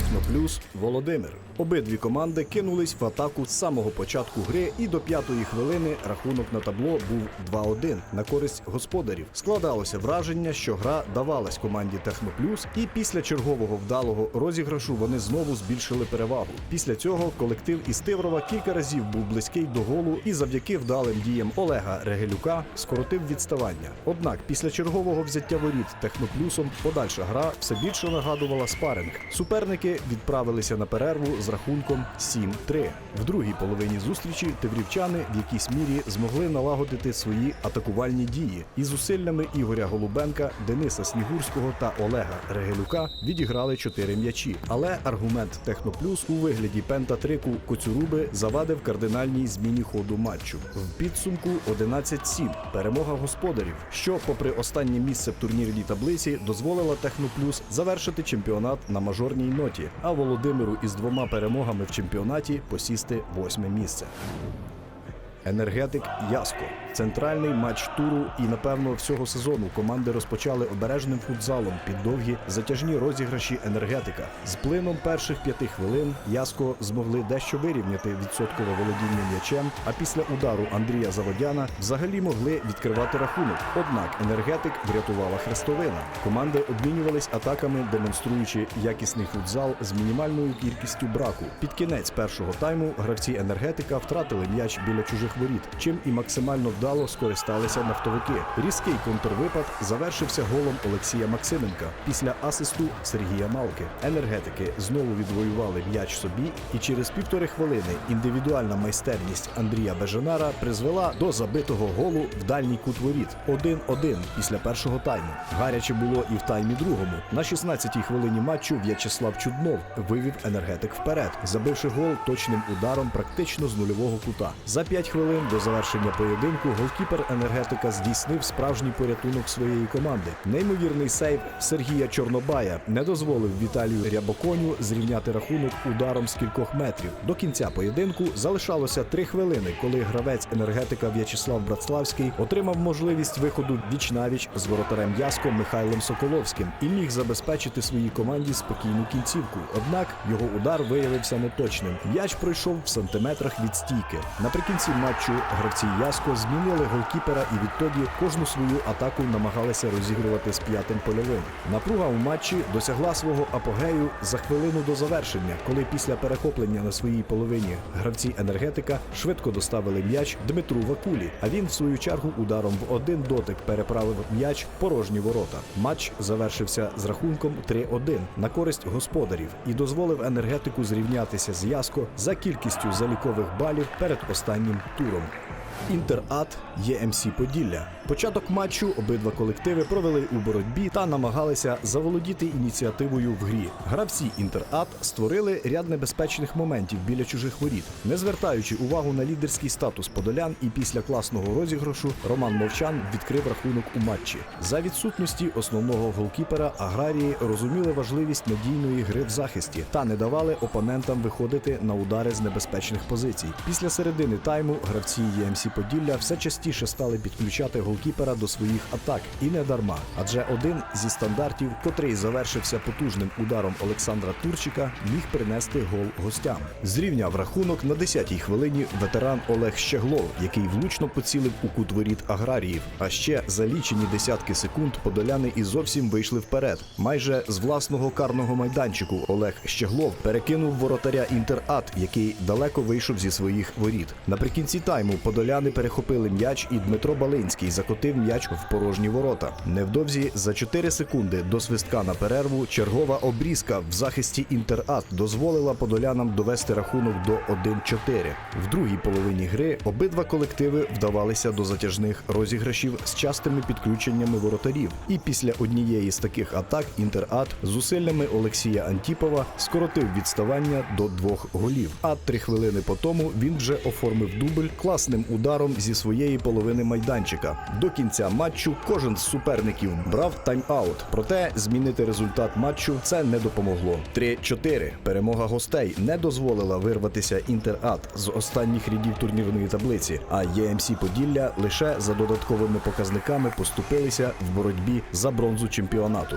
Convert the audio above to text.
Техноплюс Володимир. Обидві команди кинулись в атаку з самого початку гри, і до п'ятої хвилини рахунок на табло був 2-1 на користь господарів. Складалося враження, що гра давалась команді Техноплюс, і після чергового вдалого розіграшу вони знову збільшили перевагу. Після цього колектив із Тиврова кілька разів був близький до голу і завдяки вдалим діям Олега Регелюка скоротив відставання. Однак після чергового взяття воріт Техноплюсом подальша гра все більше нагадувала спаринг. Суперники відправилися на перерву з рахунком 7-3. В другій половині зустрічі тиврівчани в якійсь мірі змогли налагодити свої атакувальні дії і зусиллями Ігоря Голубенка, Дениса Снігурського та Олега Регелюка відіграли чотири м'ячі. Але аргумент Техноплюс у вигляді пентатрику Коцюруби завадив кардинальній зміні ходу матчу. В підсумку 11-7. Перемога господарів, що, попри останнє місце в турнірній таблиці, дозволила Техноплюс завершити чемпіонат на мажорній ноті, а Володимиру із двома перемогами в чемпіонаті посісти восьме місце. Енергетик Яско. Центральний матч туру і, напевно, всього сезону команди розпочали обережним футзалом під довгі затяжні розіграші енергетика. З плином перших п'яти хвилин Яско змогли дещо вирівняти відсоткове володіння м'ячем, а після удару Андрія Заводяна взагалі могли відкривати рахунок. Однак енергетик врятувала хрестовина. Команди обмінювались атаками, демонструючи якісний футзал з мінімальною кількістю браку. Під кінець першого тайму гравці енергетика втратили м'яч біля чужих воріт, чим і максимально вдало скористалися нафтовики. Різкий контрвипад завершився голом Олексія Максименка після асисту Сергія Малки. Енергетики знову відвоювали м'яч собі, і через півтори хвилини індивідуальна майстерність Андрія Бежанара призвела до забитого голу в дальній кут воріт. 1-1 після першого тайму. Гаряче було і в таймі другому. На 16-й хвилині матчу В'ячеслав Чуднов вивів енергетик вперед, забивши гол точним ударом практично з нульового кута. За 5 хвилин до завершення поєдинку голкіпер енергетика здійснив справжній порятунок своєї команди. Неймовірний сейв Сергія Чорнобая не дозволив Віталію Рябоконю зрівняти рахунок ударом з кількох метрів. До кінця поєдинку залишалося 3 хвилини, коли гравець енергетика В'ячеслав Братславський отримав можливість виходу віч-навіч з воротарем Яско Михайлом Соколовським і міг забезпечити своїй команді спокійну кінцівку. Однак його удар виявився неточним. М'яч пройшов в сантиметрах від стійки. Наприкінці матчу гравці Яско змінили голкіпера і відтоді кожну свою атаку намагалися розігрувати з п'ятим польовим. Напруга у матчі досягла свого апогею за хвилину до завершення, коли після перехоплення на своїй половині гравці енергетика швидко доставили м'яч Дмитру Вакулі. А він, в свою чергу, ударом в один дотик переправив м'яч порожні ворота. Матч завершився з рахунком 3-1 на користь господарів і дозволив енергетику зрівнятися з Яско за кількістю залікових балів перед останнім туром. Інтерат ЄМС Поділля. Початок матчу обидва колективи провели у боротьбі та намагалися заволодіти ініціативою в грі. Гравці Інтерат створили ряд небезпечних моментів біля чужих воріт, не звертаючи увагу на лідерський статус подолян. І після класного розіграшу Роман Мовчан відкрив рахунок у матчі. За відсутності основного голкіпера аграрії розуміли важливість надійної гри в захисті та не давали опонентам виходити на удари з небезпечних позицій. Після середини тайму гравці ЄМС Поділля все частіше стали підключати голкіпера до своїх атак, і не дарма. Адже один зі стандартів, котрий завершився потужним ударом Олександра Турчика, міг принести гол гостям. Зрівняв рахунок на 10-й хвилині ветеран Олег Щеглов, який влучно поцілив у кут воріт аграріїв. А ще за лічені десятки секунд подоляни і зовсім вийшли вперед. Майже з власного карного майданчику Олег Щеглов перекинув воротаря Інтерат, який далеко вийшов зі своїх воріт. Наприкінці тайму подоляни перехопили м'яч, і Дмитро Балинський закотив м'яч в порожні ворота. Невдовзі за 4 секунди до свистка на перерву чергова обрізка в захисті Інтерат дозволила подолянам довести рахунок до 1-4. В другій половині гри обидва колективи вдавалися до затяжних розіграшів з частими підключеннями воротарів. І після однієї з таких атак Інтерат зусиллями Олексія Антіпова скоротив відставання до двох голів. А три хвилини по тому він вже оформив дубль класним ударом зі своєї половини майданчика. До кінця матчу кожен з суперників брав тайм-аут. Проте змінити результат матчу це не допомогло. 3-4. Перемога гостей не дозволила вирватися інтерат з останніх рядів турнірної таблиці. А ЄМС Поділля лише за додатковими показниками поступилися в боротьбі за бронзу чемпіонату.